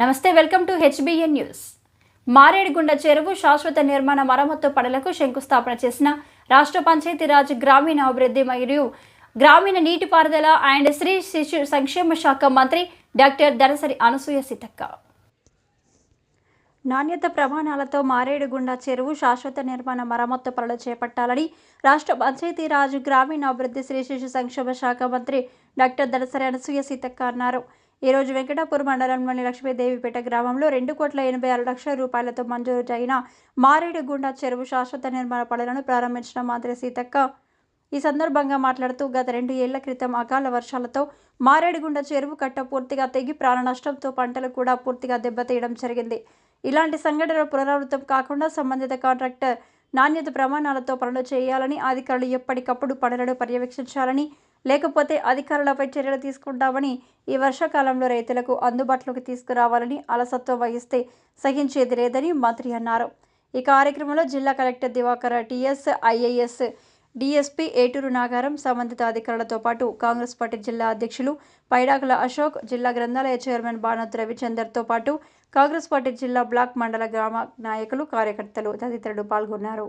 నమస్తే welcome to HBN news. Maredugunda చెరువు శాశ్వత నిర్మాణ మరమ్మతు పనులకు శంకుస్థాపన చేసిన రాష్ట్ర పంచాయతీరాజ్ గ్రామీణాభివృద్ధి మరియు గ్రామీణ నీటిపారుదల అండ్ శ్రీ శిశు సంక్షేమ శాఖ మంత్రి డాక్టర్ దరసరి అనసూయ సీతక్క. నాణ్యత ప్రమాణాలతో మారేడుగుండ చెరువు శాశ్వత నిర్మాణ మరమ్మత్తు పనులు చేపట్టాలని రాష్ట్ర పంచాయతీరాజ్ గ్రామీణాభివృద్ధి శ్రీ శిశు సంక్షేమ శాఖ మంత్రి డాక్టర్ దళసరి అనసూయ సీతక్క అన్నారు. ఈరోజు వెంకటాపూర్ మండలంలోని లక్ష్మీదేవిపేట గ్రామంలో రెండు కోట్ల ఎనభై ఆరు లక్షల రూపాయలతో మంజూరు అయిన మారేడుగుండ చెరువు శాశ్వత నిర్మాణ పనులను ప్రారంభించిన మంత్రి సీతక్క. ఈ సందర్భంగా మాట్లాడుతూ గత రెండు ఏళ్ళ క్రితం అకాల వర్షాలతో మారేడుగుండ చెరువు కట్ట పూర్తిగా తెగి ప్రాణ నష్టంతో పంటలు కూడా పూర్తిగా దెబ్బతీయడం జరిగింది. ఇలాంటి సంఘటనలు పునరావృతం కాకుండా సంబంధిత కాంట్రాక్టర్ నాణ్యత ప్రమాణాలతో పనులు చేయాలని అధికారులు ఎప్పటికప్పుడు పనులను పర్యవేక్షించాలని లేకపోతే అధికారులపై చర్యలు తీసుకుంటామని ఈ వర్షాకాలంలో రైతులకు అందుబాటులోకి తీసుకురావాలని అలసత్వం వహిస్తే సహించేది లేదని మంత్రి అన్నారు. ఈ కార్యక్రమంలో జిల్లా collector Divakar TS IAS DSP Eturu Nagaram సంబంధిత అధికారులతో పాటు కాంగ్రెస్ పార్టీ జిల్లా అధ్యక్షులు పైడాకుల అశోక్ జిల్లా గ్రంథాలయ చైర్మన్ బానోత్ రవిచందర్తో పాటు కాంగ్రెస్ పార్టీ జిల్లా బ్లాక్ మండల గ్రామ నాయకులు కార్యకర్తలు తదితరులు పాల్గొన్నారు.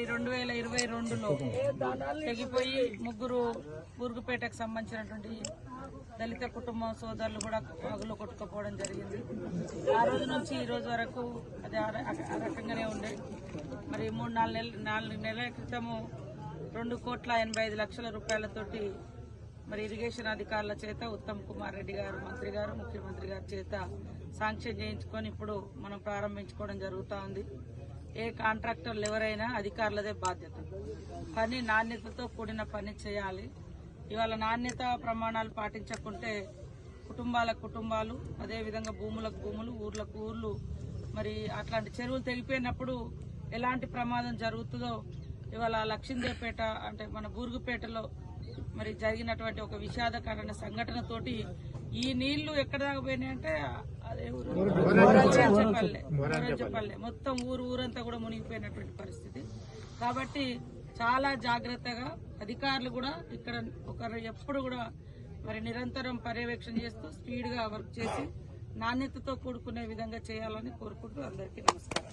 ప్రాప్తిరస్తు రెండు వేల ఇరవై రెండులో తెగిపోయి ముగ్గురు బూరుగుపేటకు సంబంధించినటువంటి దళిత కుటుంబం సోదరులు కూడా పగులు కొట్టుకుపోవడం జరిగింది. ఆ రోజు నుంచి ఈ రోజు వరకు అది ఆ ఆ రకంగానే ఉండే మరి మూడు నాలుగు నెలలు నాలుగు నెలల క్రితము రెండు కోట్ల ఎనభై ఐదు లక్షల రూపాయలతోటి మరి ఇరిగేషన్ అధికారుల చేత ఉత్తమ్ కుమార్ రెడ్డి గారు మంత్రి గారు ముఖ్యమంత్రి గారి చేత శాంక్షన్ చేయించుకొని ఇప్పుడు మనం ప్రారంభించుకోవడం జరుగుతూ ఉంది. ఏ కాంట్రాక్టర్లు ఎవరైనా అధికారులదే బాధ్యత. పని నాణ్యతతో కూడిన పని చేయాలి. ఇవాళ నాణ్యత ప్రమాణాలు పాటించకుంటే కుటుంబాల కుటుంబాలు అదేవిధంగా భూములకు భూములు ఊర్లకు ఊర్లు మరి అట్లాంటి చెరువులు తెగిపోయినప్పుడు ఎలాంటి ప్రమాదం జరుగుతుందో ఇవాళ లక్ష్మీదేవపేట అంటే మన బూరుగుపేటలో మరి జరిగినటువంటి ఒక విషాదకరమైన సంఘటనతోటి ఈ నీళ్ళు ఎక్కడ దాకా పోయినాయంటే అదే ఊరు. మోరంచెపల్లె మొత్తం ఊరు ఊరంతా కూడా మునిగిపోయినటువంటి పరిస్థితి. కాబట్టి చాలా జాగ్రత్తగా అధికారులు కూడా ఇక్కడ ఒకరు ఎప్పుడు కూడా మరి నిరంతరం పర్యవేక్షణ చేస్తూ స్పీడ్గా వర్క్ చేసి నాణ్యతతో కూడుకునే విధంగా చేయాలని కోరుకుంటూ అందరికీ నమస్కారం.